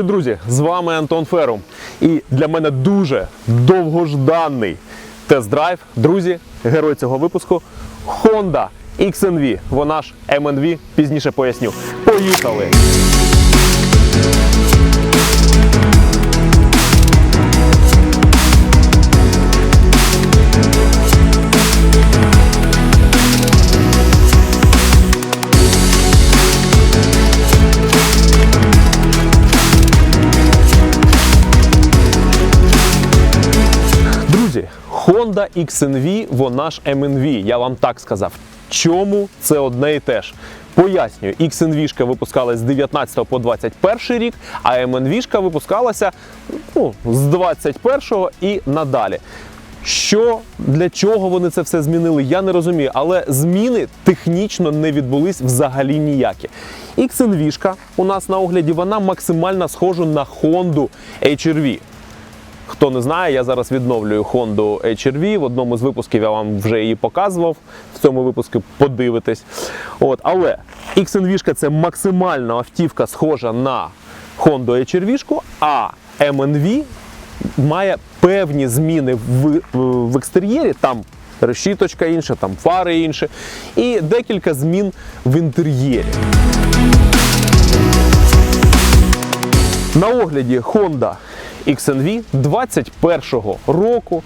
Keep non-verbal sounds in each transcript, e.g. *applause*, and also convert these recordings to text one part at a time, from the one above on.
Привіт, друзі! З вами Антон Ферум. І для мене дуже довгожданий тест-драйв. Друзі, герой цього випуску Honda XNV. Вона ж MNV, пізніше поясню. Поїхали! Honda XNV, вона ж MNV, я вам так сказав. Чому це одне і те ж? Пояснюю, XNV випускалась з 19 по 21 рік, а MNV випускалася ну, з 21 і надалі. Що для чого вони це все змінили, я не розумію, але зміни технічно не відбулись взагалі ніякі. XNV у нас на огляді вона максимально схожа на Honda HR-V. Хто не знає, я зараз відновлюю Honda HR-V. В одному з випусків я вам вже її показував. В цьому випуску подивитесь. От, але XNV це максимально автівка схожа на Honda HR-V, а MNV має певні зміни в, в екстер'єрі. Там решіточка інша, там фари інші, і декілька змін в інтер'єрі. На огляді Honda XNV 21-го року.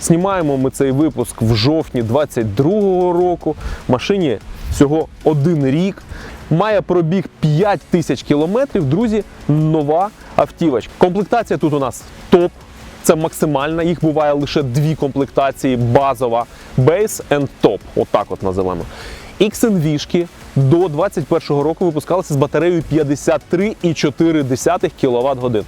Знімаємо ми цей випуск в жовтні 22-го року. Машині всього один рік. Має пробіг 5 тисяч кілометрів. Друзі, нова автівочка. Комплектація тут у нас топ. Це максимальна. Їх буває лише дві комплектації: базова, Base and Top. Отак от називаємо. XNV до 2021 року випускалися з батареєю 53,4 кВт годин.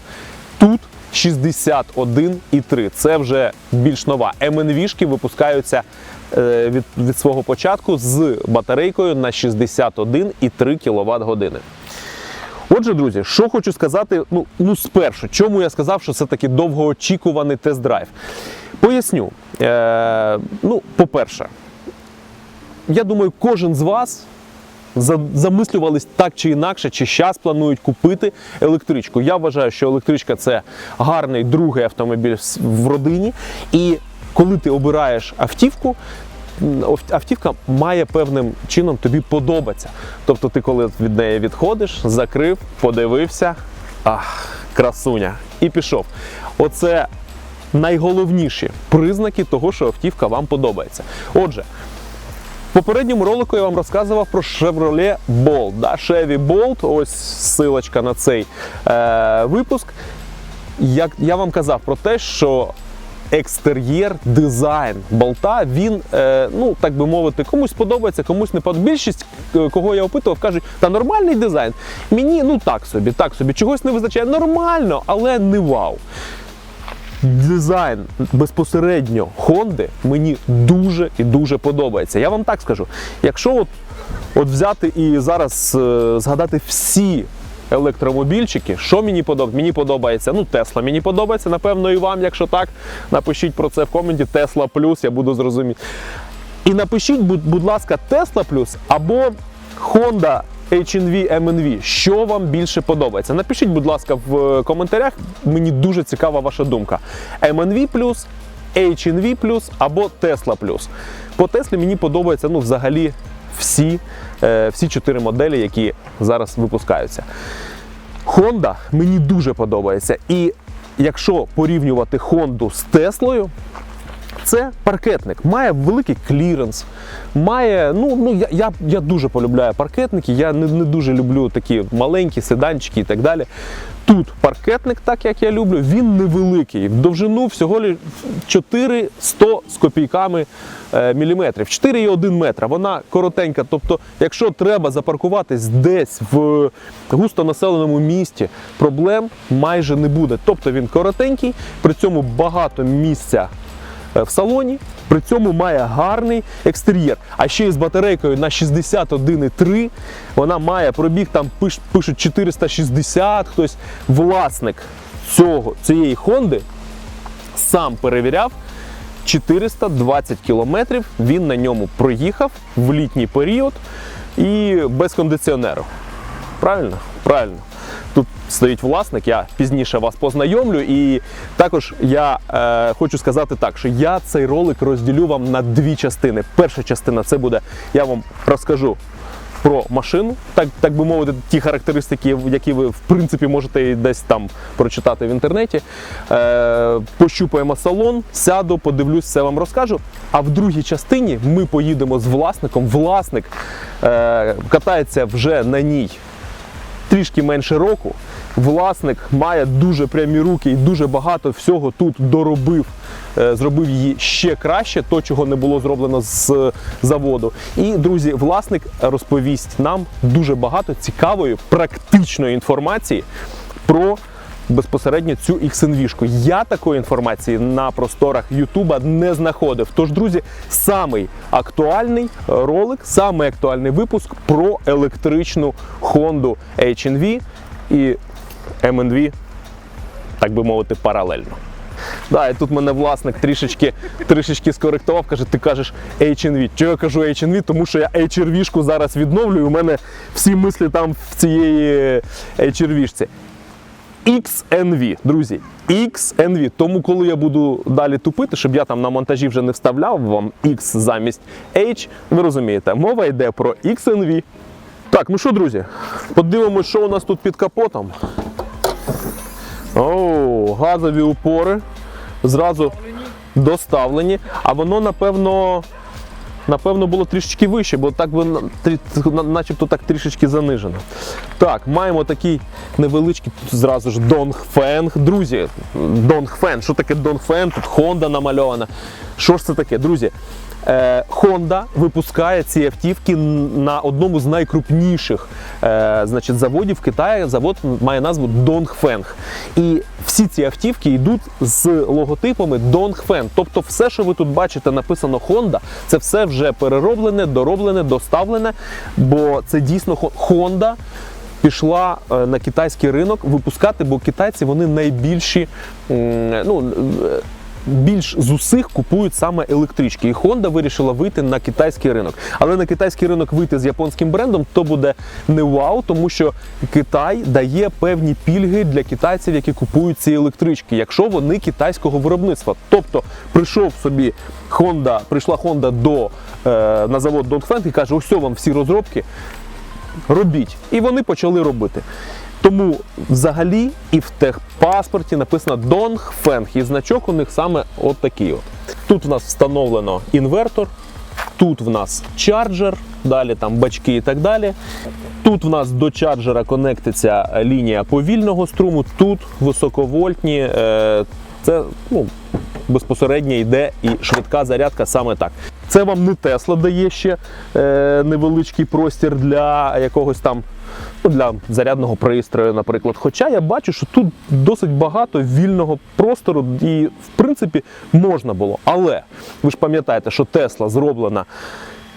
Тут 61,3. Це вже більш нова. МНВ випускаються е, від, від свого початку з батарейкою на 61,3 кВт години. Отже, друзі, що хочу сказати, ну, ну спершу, чому я сказав, що це такий довгоочікуваний тест-драйв. Поясню. Е, ну, по-перше, я думаю, кожен з вас замислювались так чи інакше, чи зараз планують купити електричку. Я вважаю, що електричка це гарний другий автомобіль в родині. І коли ти обираєш автівку, автівка має певним чином тобі подобатися. Тобто, ти коли від неї відходиш, закрив, подивився, ах, красуня, і пішов. Оце найголовніші признаки того, що автівка вам подобається. Отже, в попередньому ролику я вам розказував про Chevrolet Bolt. Да? Chevy Bolt, ось силочка на цей е, випуск. Як я вам казав про те, що екстер'єр, дизайн болта, він, е, ну так би мовити, комусь подобається, комусь не подобається. Більшість, е, кого я опитував, кажуть, та нормальний дизайн. Мені ну так собі, так собі, чогось не визначає. Нормально, але не вау. Дизайн безпосередньо Honda мені дуже і дуже подобається. Я вам так скажу. Якщо от, от взяти і зараз е, згадати всі електромобільчики, що мені подобається? Мені подобається, ну, Тесла мені подобається, напевно, і вам, якщо так, напишіть про це в коменті Tesla Plus, я буду зрозуміти. І напишіть, будь, будь ласка, Tesla Plus або Honda HNV MNV, що вам більше подобається. Напишіть, будь ласка, в е, коментарях. Мені дуже цікава ваша думка. MNV HNV або Tesla. По Теслі мені подобаються ну, взагалі всі, е, всі чотири моделі, які зараз випускаються. Honda мені дуже подобається. І якщо порівнювати Honda з Теслою, це паркетник, має великий кліренс, має. Ну, ну я, я, я дуже полюбляю паркетники, я не, не дуже люблю такі маленькі седанчики і так далі. Тут паркетник, так як я люблю, він невеликий. В довжину всього лиш 400 з копійками е, міліметрів, 4,1 метра. Вона коротенька. Тобто, якщо треба запаркуватись десь в густонаселеному місті, проблем майже не буде. Тобто він коротенький, при цьому багато місця в салоні. При цьому має гарний екстер'єр. А ще й з батарейкою на 61,3. Вона має пробіг, там пиш- пишуть 460. Хтось власник цього, цієї Хонди сам перевіряв. 420 кілометрів він на ньому проїхав в літній період і без кондиціонеру. Правильно? Правильно. Стоїть власник. Я пізніше вас познайомлю. І також я е, хочу сказати так, що я цей ролик розділю вам на дві частини. Перша частина це буде, я вам розкажу. Про машину, так так би мовити, ті характеристики, які ви в принципі можете десь там прочитати в інтернеті. Е, пощупаємо салон, сяду, подивлюсь, все вам розкажу. А в другій частині ми поїдемо з власником. Власник е, катається вже на ній трішки менше року. Власник має дуже прямі руки і дуже багато всього тут доробив, е, зробив її ще краще, то чого не було зроблено з заводу. І друзі, власник розповість нам дуже багато цікавої практичної інформації про. Безпосередньо цю XNV-шку. Я такої інформації на просторах Ютуба не знаходив. Тож, друзі, самий актуальний ролик, самий актуальний випуск про електричну Honda HNV і MNV, так би мовити, паралельно. Да, і тут мене власник трішечки, трішечки скоректував, каже, ти кажеш HNV. Чого я кажу HNV? Тому що я HRV-шку зараз відновлюю. У мене всі мислі там в цієї HRV-шці. XNV, друзі, XNV. Тому, коли я буду далі тупити, щоб я там на монтажі вже не вставляв вам X замість H, ви розумієте, мова йде про XNV. Так, ну що, друзі, подивимось, що у нас тут під капотом. О, газові упори. Зразу доставлені. А воно, напевно, напевно, було трішечки вище, бо так трі- начебто так трішечки занижено. Так, маємо такий невеличкий тут зразу ж Донгфенг. Друзі, Донгфен. Що таке Донгфен? Тут Honda намальована. Що ж це таке, друзі? Е, Honda випускає ці автівки на одному з найкрупніших е, значить, заводів в Китаї. Завод має назву Dongfeng. І всі ці автівки йдуть з логотипами Dongfeng. Тобто, все, що ви тут бачите, написано Honda, це все вже перероблене, дороблене, доставлене, бо це дійсно Honda пішла е, на китайський ринок випускати, бо китайці вони найбільші. Ну, більш з усіх купують саме електрички. І Honda вирішила вийти на китайський ринок. Але на китайський ринок вийти з японським брендом то буде не вау, тому що Китай дає певні пільги для китайців, які купують ці електрички, якщо вони китайського виробництва. Тобто прийшов собі Honda, прийшла Honda до е, на завод Dongfeng і каже: ось вам всі розробки, робіть. І вони почали робити. Тому взагалі і в техпаспорті написано Dongfeng, і значок у них саме от такий. От. Тут в нас встановлено інвертор, тут в нас чарджер, далі там бачки і так далі. Тут в нас до чарджера конектиться лінія повільного струму, тут високовольтні. Е, це ну, безпосередньо йде і швидка зарядка саме так. Це вам не Тесла дає ще е, невеличкий простір для якогось там для зарядного пристрою, наприклад. Хоча я бачу, що тут досить багато вільного простору, і в принципі можна було. Але ви ж пам'ятаєте, що Тесла зроблена.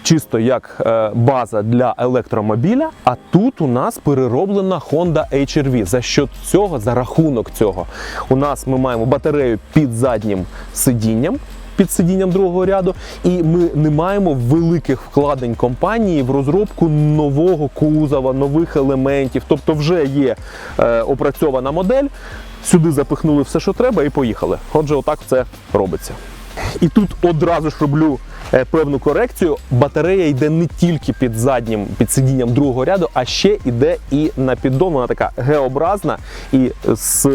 Чисто як е, база для електромобіля, а тут у нас перероблена Honda HR-V. За що цього, за рахунок цього, у нас ми маємо батарею під заднім сидінням, під сидінням другого ряду, і ми не маємо великих вкладень компанії в розробку нового кузова, нових елементів. Тобто, вже є е, опрацьована модель. Сюди запихнули все, що треба, і поїхали. Отже, отак це робиться. І тут одразу ж роблю е, певну корекцію. Батарея йде не тільки під заднім під сидінням другого ряду, а ще йде і на піддон. Вона така Г-образна і з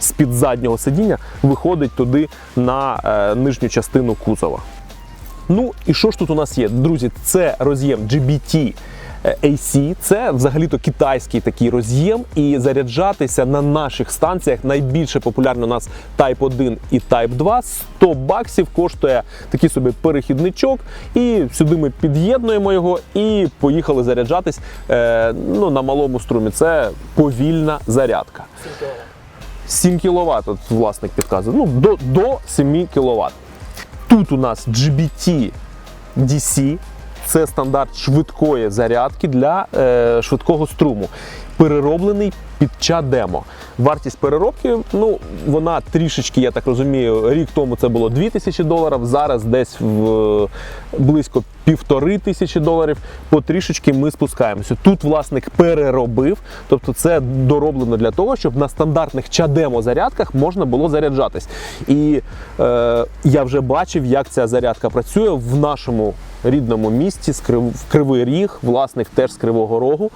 з-під заднього сидіння виходить туди на е, нижню частину кузова. Ну і що ж тут у нас є? Друзі, це роз'єм GBT е, AC, це взагалі-то китайський такий роз'єм, і заряджатися на наших станціях найбільше популярно у нас Type 1 і Type 2. 100 баксів коштує такий собі перехідничок, і сюди ми під'єднуємо його і поїхали заряджатись е, ну, на малому струмі. Це повільна зарядка. 7 кВт, от власник підказує. Ну, до, до 7 кВт. Тут у нас GBT DC це стандарт швидкої зарядки для е, швидкого струму, перероблений під чадемо. Вартість переробки, ну вона трішечки, я так розумію, рік тому це було 2000 доларів, зараз десь в е, близько півтори тисячі доларів. Потрішечки ми спускаємося. Тут власник переробив, тобто це дороблено для того, щоб на стандартних чадемо зарядках можна було заряджатись. І е, я вже бачив, як ця зарядка працює в нашому рідному місті в Кривий Ріг, власник теж з Кривого Рогу.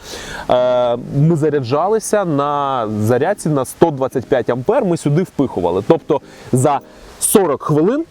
Е, ми заряджалися на зарядці на 125 ампер. Ми сюди впихували. Тобто за 40 хвилин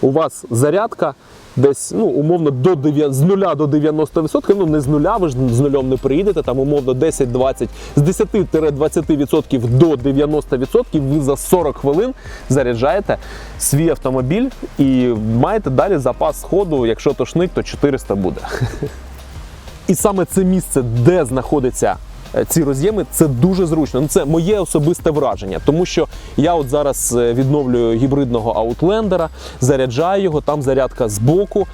у вас зарядка. Десь ну умовно до 9, з 0 до 90%, ну не з нуля, ви ж з нульом не приїдете, там умовно 10-20, з 10-20% до 90% ви за 40 хвилин заряджаєте свій автомобіль і маєте далі запас ходу, якщо тошнить, то 400 буде. *laughs* І саме це місце, де знаходиться ці роз'єми, це дуже зручно. Ну, це моє особисте враження, тому що я от зараз е, відновлюю гібридного аутлендера, заряджаю його, там зарядка з боку.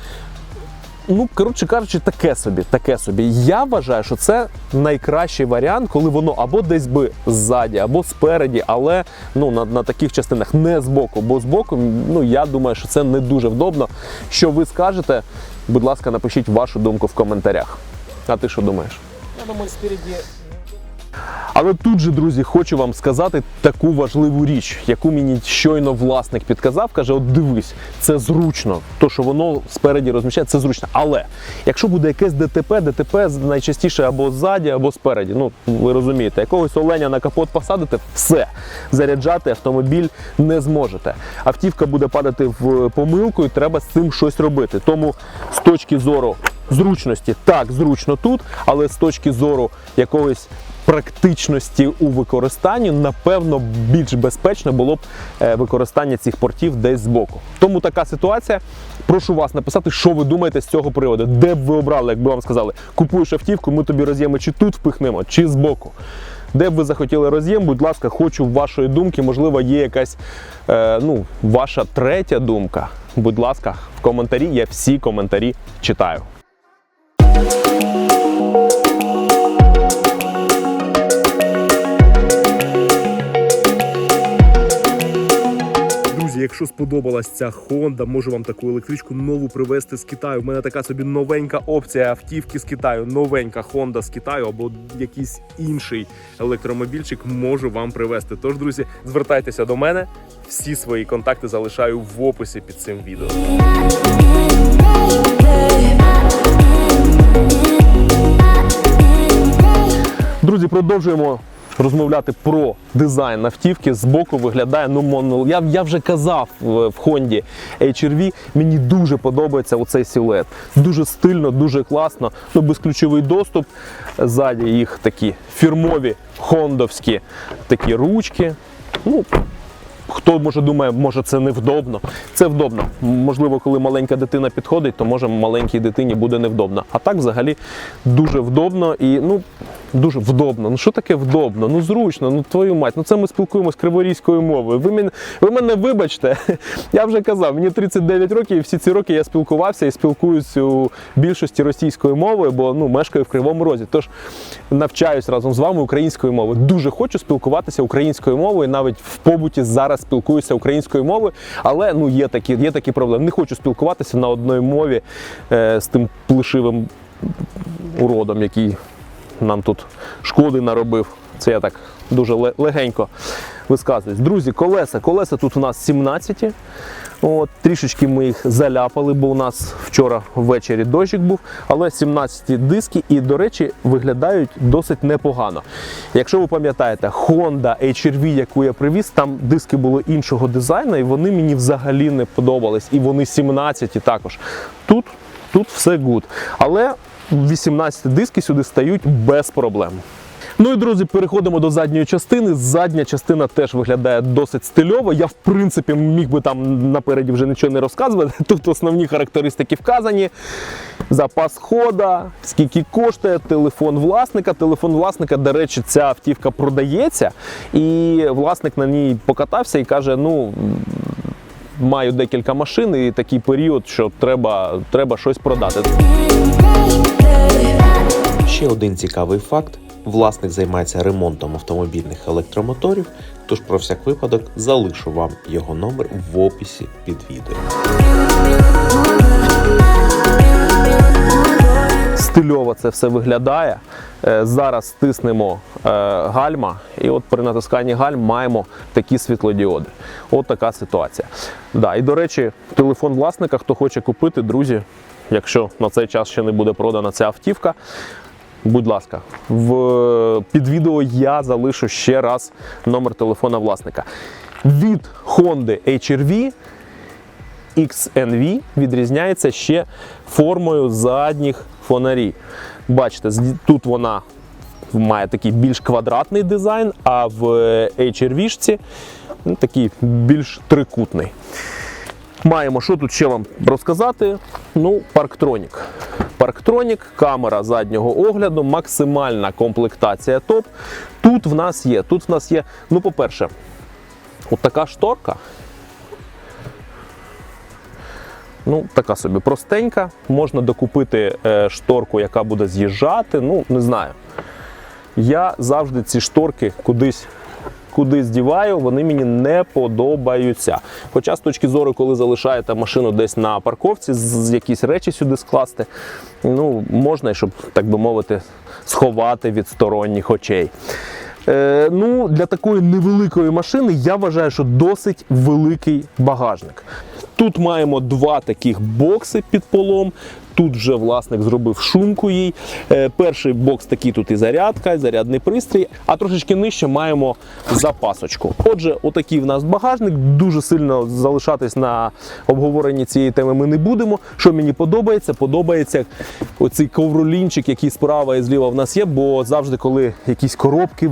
Ну, коротше кажучи, таке собі, таке собі. Я вважаю, що це найкращий варіант, коли воно або десь би ззаді, або спереді, але ну, на, на таких частинах не збоку. Бо збоку, ну я думаю, що це не дуже вдобно. Що ви скажете? Будь ласка, напишіть вашу думку в коментарях. А ти що думаєш? Я думаю, спереди Але тут же, друзі, хочу вам сказати таку важливу річ, яку мені щойно власник підказав. Каже: от дивись, це зручно. То, що воно спереді розміщає, це зручно. Але якщо буде якесь ДТП, ДТП найчастіше або ззаді, або спереді. Ну ви розумієте, якогось оленя на капот посадите, все заряджати автомобіль не зможете. Автівка буде падати в помилку, і треба з цим щось робити. Тому з точки зору зручності, так зручно тут, але з точки зору якогось практичності у використанні, напевно, більш безпечно було б е, використання цих портів десь збоку. Тому така ситуація. Прошу вас написати, що ви думаєте з цього приводу. Де б ви обрали, якби вам сказали, купуєш автівку, ми тобі роз'єми чи тут впихнемо, чи збоку. Де б ви захотіли роз'єм, будь ласка, хочу вашої думки. Можливо, є якась е, ну, ваша третя думка. Будь ласка, в коментарі. Я всі коментарі читаю. Якщо сподобалась ця Honda, можу вам таку електричку нову привезти з Китаю. У мене така собі новенька опція автівки з Китаю, новенька Honda з Китаю або якийсь інший електромобільчик можу вам привезти. Тож, друзі, звертайтеся до мене. Всі свої контакти залишаю в описі під цим відео. Друзі, продовжуємо розмовляти про дизайн автівки. Збоку виглядає ну моно. Я, я вже казав е, в Honda HR-V, мені дуже подобається оцей силует. Дуже стильно, дуже класно. Ну, безключовий доступ. Ззаді їх такі фірмові хондовські такі ручки. Ну, Хто може думає, може це невдобно. Це вдобно. Можливо, коли маленька дитина підходить, то може маленькій дитині буде невдобно. А так взагалі дуже вдобно і ну дуже вдобно. Ну що таке вдобно? Ну зручно, ну твою мать. Ну це ми спілкуємось криворізькою мовою. Ви мене, ви мене вибачте. *laughs* Я вже казав, мені 39 років, і всі ці роки я спілкувався і спілкуюсь у більшості російською мовою, бо ну мешкаю в Кривому Розі. Тож навчаюсь разом з вами українською мовою. Дуже хочу спілкуватися українською мовою. Навіть в побуті зараз спілкуюся українською мовою, але ну є такі, є такі проблеми. Не хочу спілкуватися на одній мові е, з тим плешивим уродом, який нам тут шкоди наробив. Це я так дуже легенько висказуюсь. Друзі, колеса. Колеса тут у нас 17. От, трішечки ми їх заляпали, бо у нас вчора ввечері дощик був, але 17 диски і, до речі, виглядають досить непогано. Якщо ви пам'ятаєте, Honda HR-V, яку я привіз, там диски були іншого дизайну, і вони мені взагалі не подобались. І вони 17 також. Тут, тут все гуд. Але 18 диски сюди стають без проблем. Ну і друзі, переходимо до задньої частини. Задня частина теж виглядає досить стильово. Я в принципі міг би там напереді вже нічого не розказувати. *laughs* Тут основні характеристики вказані. Запас хода, скільки коштує, телефон власника. Телефон власника, до речі, ця автівка продається, і власник на ній покатався і каже: ну. Маю декілька машин і такий період, що треба, треба щось продати. Ще один цікавий факт: власник займається ремонтом автомобільних електромоторів, тож про всяк випадок залишу вам його номер в описі під відео. стильово це все виглядає. Е, Зараз стиснемо е, гальма, і от при натисканні гальм маємо такі світлодіоди. От така ситуація. Да, і до речі, телефон власника, хто хоче купити, друзі, якщо на цей час ще не буде продана ця автівка. Будь ласка, в під відео я залишу ще раз номер телефона власника. Від Honda HR-V XNV відрізняється ще формою задніх фонарів. Бачите, тут вона має такий більш квадратний дизайн, а в HRV-шці ну, такий більш трикутний. Маємо, що тут ще вам розказати? Ну, парктронік. Парктронік, камера заднього огляду, максимальна комплектація топ. Тут в нас є, тут в нас є, ну, по-перше, от така шторка. Ну, така собі простенька. Можна докупити е, шторку, яка буде з'їжджати. Ну, не знаю. Я завжди ці шторки кудись, кудись діваю, вони мені не подобаються. Хоча з точки зору, коли залишаєте машину десь на парковці, з якісь речі сюди скласти, ну, можна, щоб, так би мовити, сховати від сторонніх очей. Е, ну, для такої невеликої машини я вважаю, що досить великий багажник. Тут маємо два таких бокси під полом. Тут вже власник зробив шумку їй. Е, перший бокс такий тут і зарядка, і зарядний пристрій, а трошечки нижче маємо запасочку. Отже, отакий в нас багажник. Дуже сильно залишатись на обговоренні цієї теми ми не будемо. Що мені подобається? Подобається оцей ковролінчик, який справа і зліва в нас є, бо завжди, коли якісь коробки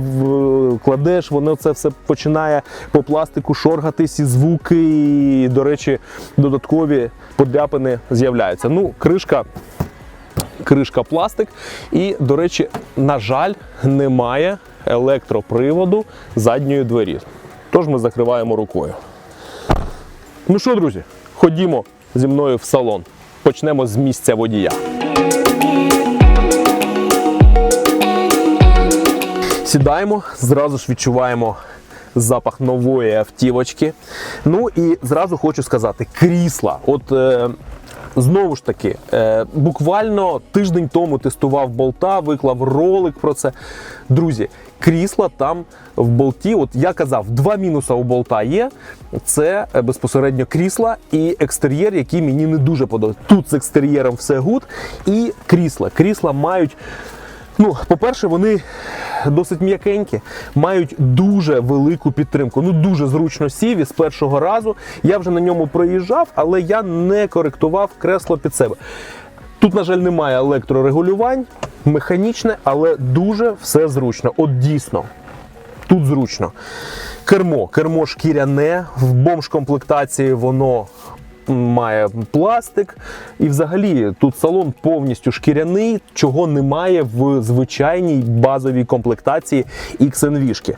кладеш, воно це все починає по пластику шоргатись, і звуки, і, до речі, додаткові подряпини з'являються. Ну, кришка кришка пластик. І, до речі, на жаль, немає електроприводу задньої двері. Тож ми закриваємо рукою. Ну що, друзі, ходімо зі мною в салон. Почнемо з місця водія. Сідаємо, зразу ж відчуваємо запах нової автівочки. Ну і зразу хочу сказати, крісла. От е, знову ж таки, е, буквально тиждень тому тестував болта, виклав ролик про це. Друзі, крісла там в болті. От я казав, два мінуси у болта є. Це е, безпосередньо крісла і екстер'єр, який мені не дуже подобається. Тут з екстер'єром все гуд. І крісла. Крісла мають. Ну, по-перше, вони досить м'якенькі, мають дуже велику підтримку. Ну дуже зручно сів і з першого разу. Я вже на ньому проїжджав, але я не коректував кресло під себе. Тут, на жаль, немає електрорегулювань, механічне, але дуже все зручно. От дійсно, тут зручно. Кермо, кермо шкіряне, в бомж-комплектації воно має пластик. І взагалі тут салон повністю шкіряний, чого немає в звичайній базовій комплектації XNV.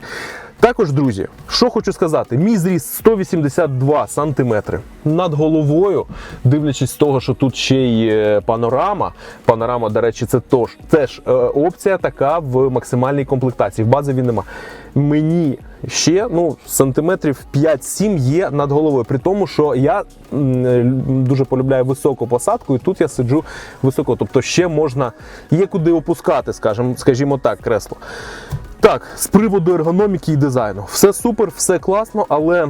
Також, друзі, що хочу сказати, мій зріст 182 сантиметри над головою, дивлячись з того, що тут ще й е, панорама. Панорама, до речі, це тож, теж е, опція така в максимальній комплектації. В базовій нема. Мені ще ну, сантиметрів 5-7 є над головою. При тому, що я е, дуже полюбляю високу посадку, і тут я сиджу високо. Тобто ще можна, є куди опускати, скажімо, скажімо так, кресло. Так, з приводу ергономіки і дизайну. Все супер, все класно, але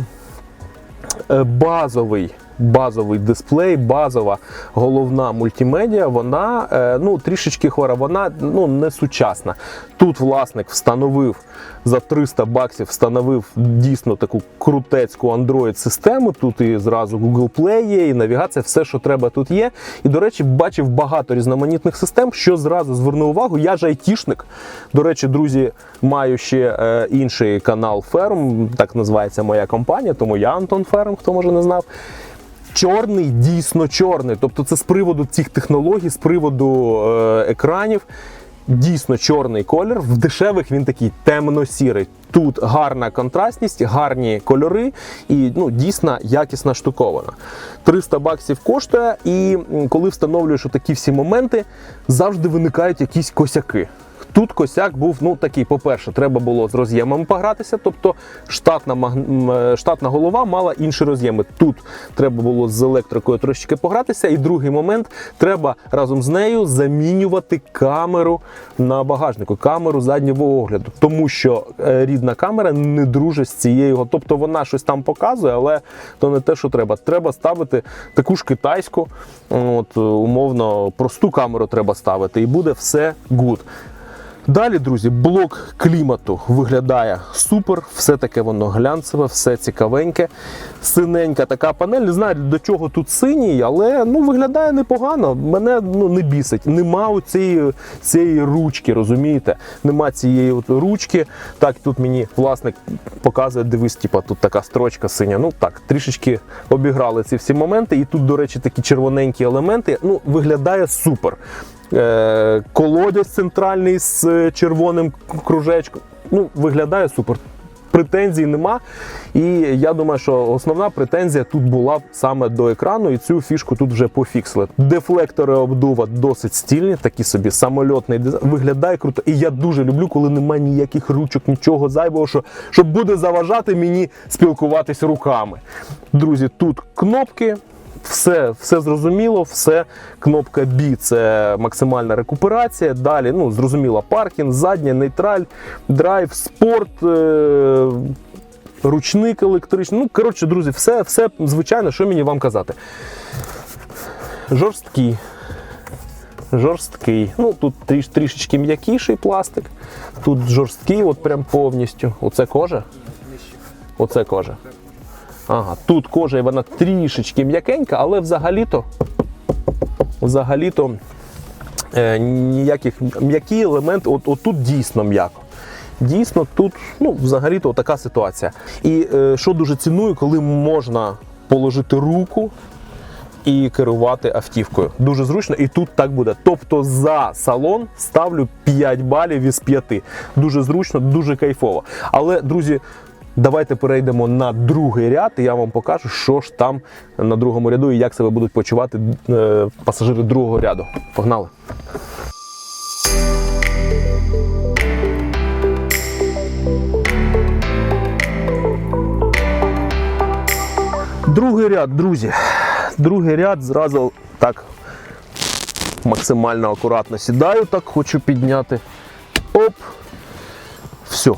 е, базовий. Базовий дисплей, базова головна мультимедіа, вона е, ну, трішечки хвора, вона ну, не сучасна. Тут власник встановив за 300 баксів, встановив дійсно таку крутецьку Android-систему. Тут і зразу Google Play є, і навігація, все, що треба, тут є. І, до речі, бачив багато різноманітних систем, що зразу звернув увагу. Я ж айтішник. До речі, друзі, маю ще е, інший канал Ферм, так називається моя компанія, тому я Антон Ферм, хто може не знав. Чорний, дійсно чорний. Тобто це з приводу цих технологій, з приводу е, екранів. дійсно чорний колір. В дешевих він такий темно-сірий. Тут гарна контрастність, гарні кольори і ну, дійсно якісна штукована. 300 баксів коштує, і коли встановлюєш такі всі моменти, завжди виникають якісь косяки. Тут косяк був ну такий. По-перше, треба було з роз'ємами погратися. Тобто штатна е, штатна голова мала інші роз'єми. Тут треба було з електрикою трошечки погратися. І другий момент треба разом з нею замінювати камеру на багажнику, камеру заднього огляду, тому що е, рідна камера не дружить з цією. Тобто вона щось там показує, але то не те, що треба. Треба ставити таку ж китайську, от умовно просту камеру треба ставити, і буде все гуд. Далі, друзі, блок клімату виглядає супер, все таке воно глянцеве, все цікавеньке. Синенька така панель. Не знаю, до чого тут синій, але ну, виглядає непогано. Мене ну, не бісить. Нема цієї, цієї ручки, розумієте? Нема цієї от ручки. Так, тут мені власник показує, дивись, типа, тут така строчка синя. Ну так, трішечки обіграли ці всі моменти. І тут, до речі, такі червоненькі елементи. Ну, виглядає супер. Е, колодязь центральний з червоним кружечком. Ну, виглядає супер. Претензій нема. І я думаю, що основна претензія тут була саме до екрану, і цю фішку тут вже пофіксили. Дефлектори обдува досить стільні, такі собі самольотний дизайн. Виглядає круто. І я дуже люблю, коли немає ніяких ручок, нічого зайвого, що, що буде заважати мені спілкуватись руками. Друзі, тут кнопки. Все, все зрозуміло, все. Кнопка B це максимальна рекуперація. Далі, ну, зрозуміло, паркінг, задня, нейтраль, драйв, спорт, е- ручник електричний. Ну, коротше, друзі, все, все звичайно, що мені вам казати. Жорсткий. Жорсткий. Ну, тут тріш, трішечки м'якіший пластик. Тут жорсткий, от прям повністю. Оце кожа. Оце кожа. Ага, тут кожа вона трішечки м'якенька, але взагалі-то взагалі-то е, ніяких м'які елементи, от, от тут дійсно м'яко. Дійсно, тут ну, взагалі-то така ситуація. І е, що дуже ціную, коли можна положити руку і керувати автівкою. Дуже зручно, і тут так буде. Тобто за салон ставлю 5 балів із 5. Дуже зручно, дуже кайфово. Але, друзі, давайте перейдемо на другий ряд, і я вам покажу, що ж там на другому ряду і як себе будуть почувати е, пасажири другого ряду. Погнали! Другий ряд, друзі. Другий ряд зразу так максимально акуратно сідаю, так хочу підняти. Оп. Все.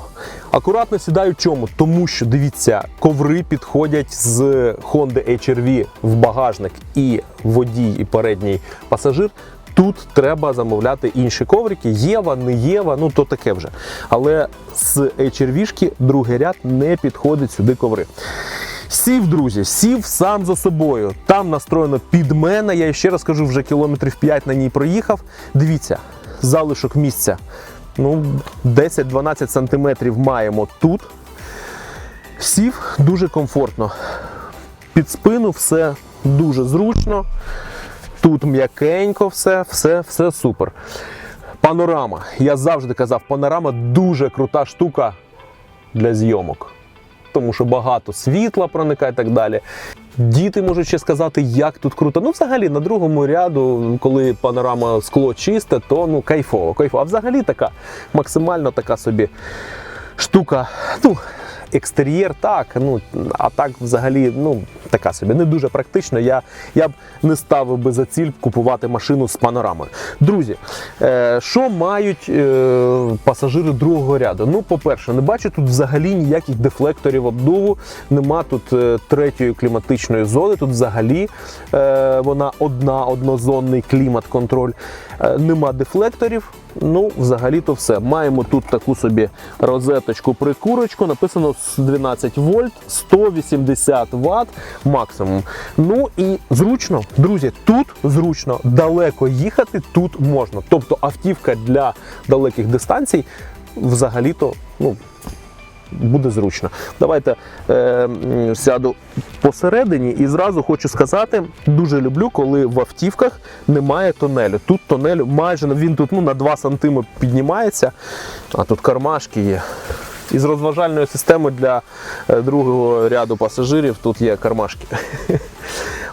Акуратно сідаю чому? Тому що дивіться, коври підходять з Honda HR-V в багажник і водій, і передній пасажир. Тут треба замовляти інші коврики. Єва, не Єва, ну то таке вже. Але з HR-V другий ряд не підходить сюди коври. Сів, друзі, сів сам за собою. Там настроєно під мене. Я ще раз кажу, вже кілометрів 5 на ній проїхав. Дивіться, залишок місця. Ну, 10-12 сантиметрів маємо тут. Сів дуже комфортно. Під спину все дуже зручно. Тут м'якенько все, все, все супер. Панорама. Я завжди казав, панорама дуже крута штука для зйомок тому що багато світла проникає і так далі. Діти можуть ще сказати, як тут круто. Ну, взагалі, на другому ряду, коли панорама скло чисте, то ну кайфово, кайфово. А взагалі така максимально така собі штука. Ну, екстер'єр так, ну а так взагалі, ну така собі, не дуже практично. Я, я б не ставив би за ціль купувати машину з панорамою. Друзі, е, що мають е, пасажири другого ряду? Ну, по-перше, не бачу тут взагалі ніяких дефлекторів обдуву, нема тут е, третьої кліматичної зони. Тут взагалі е, вона одна, однозонний клімат-контроль. Е, нема дефлекторів. Ну, взагалі-то все. Маємо тут таку собі розеточку прикурочку. Написано 12 вольт, 180 Вт максимум. Ну і зручно, друзі, тут зручно далеко їхати, тут можна. Тобто автівка для далеких дистанцій взагалі-то, ну. Буде зручно. Давайте е, сяду посередині і зразу хочу сказати, дуже люблю, коли в автівках немає тонелю. Тут тонелю майже він тут ну, на 2 см піднімається, а тут кармашки є. І з розважальною системою для е, другого ряду пасажирів тут є кармашки. *laughs*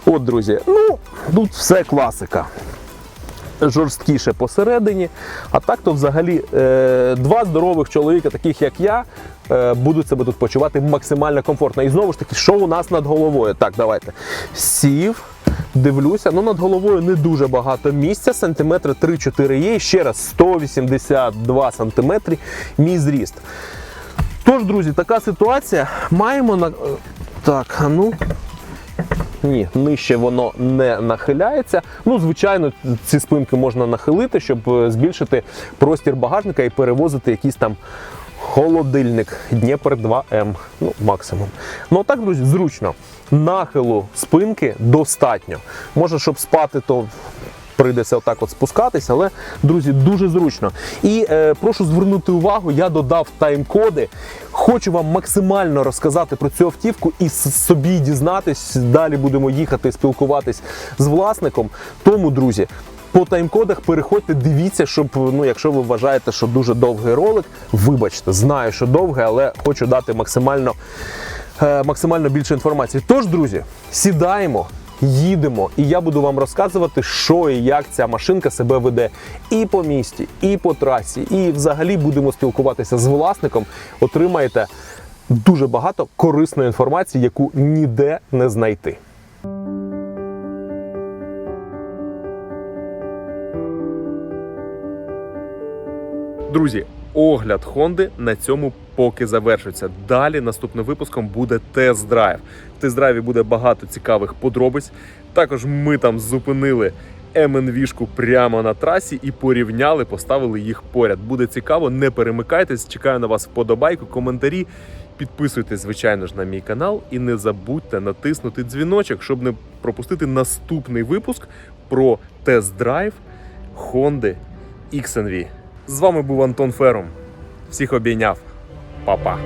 От, друзі, ну тут все класика жорсткіше посередині. А так то взагалі е, два здорових чоловіка, таких як я, е, будуть себе тут почувати максимально комфортно. І знову ж таки, що у нас над головою? Так, давайте. Сів. Дивлюся, ну над головою не дуже багато місця, сантиметри 3-4 є. Ще раз 182 сантиметри мій зріст. Тож, друзі, така ситуація. Маємо на. е, Так, а ну. Ні, нижче воно не нахиляється. Ну, звичайно, ці спинки можна нахилити, щоб е, збільшити простір багажника і перевозити якийсь там холодильник Дніпр 2М, ну, максимум. Ну, так, друзі, зручно. Нахилу спинки достатньо. Може, щоб спати, то прийдеться отак от спускатись, але, друзі, дуже зручно. І е, прошу звернути увагу, я додав тайм-коди. Хочу вам максимально розказати про цю автівку і собі дізнатись. Далі будемо їхати, спілкуватись з власником. Тому, друзі. По тайм-кодах переходьте, дивіться, щоб ну, якщо ви вважаєте, що дуже довгий ролик, вибачте, знаю, що довгий, але хочу дати максимально е, максимально більше інформації. Тож, друзі, сідаємо, їдемо, і я буду вам розказувати, що і як ця машинка себе веде і по місті, і по трасі, і взагалі будемо спілкуватися з власником. Отримаєте дуже багато корисної інформації, яку ніде не знайти. Друзі, огляд Хонди на цьому поки завершується. Далі наступним випуском буде тест-драйв. В тест-драйві буде багато цікавих подробиць. Також ми там зупинили МНВшку прямо на трасі і порівняли, поставили їх поряд. Буде цікаво, не перемикайтесь. Чекаю на вас вподобайку, коментарі. Підписуйтесь, звичайно ж, на мій канал і не забудьте натиснути дзвіночок, щоб не пропустити наступний випуск про тест-драйв Honda XNV. З вами був Антон Ферум. Всіх обійняв. Па-па.